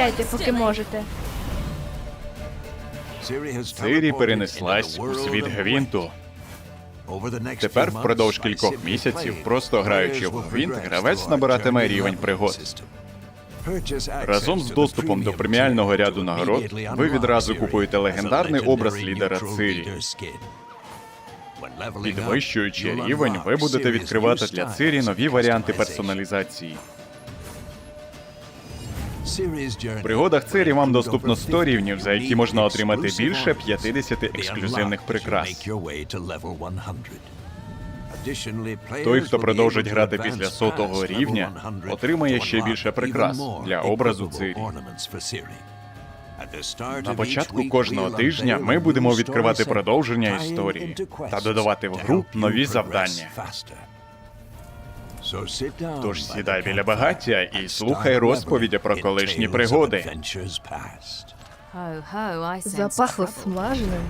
Чекайте, поки можете. Сирі перенеслась у світ Гвінту. Тепер впродовж кількох місяців, просто граючи в Гвінт, гравець набиратиме рівень пригод. Разом з доступом до преміального ряду нагород ви відразу купуєте легендарний образ лідера Цирі. Підвищуючи рівень, ви будете відкривати для Цирі нові варіанти персоналізації. В пригодах Цирі вам доступно 100 рівнів, за які можна отримати більше 50 ексклюзивних прикрас. Той, хто продовжить грати після сотого рівня, отримає ще більше прикрас для образу Цирі. На початку кожного тижня ми будемо відкривати продовження історії та додавати в гру нові завдання. Тож сідай біля багаття і слухай розповіді про колишні пригоди. Запахло смаженим.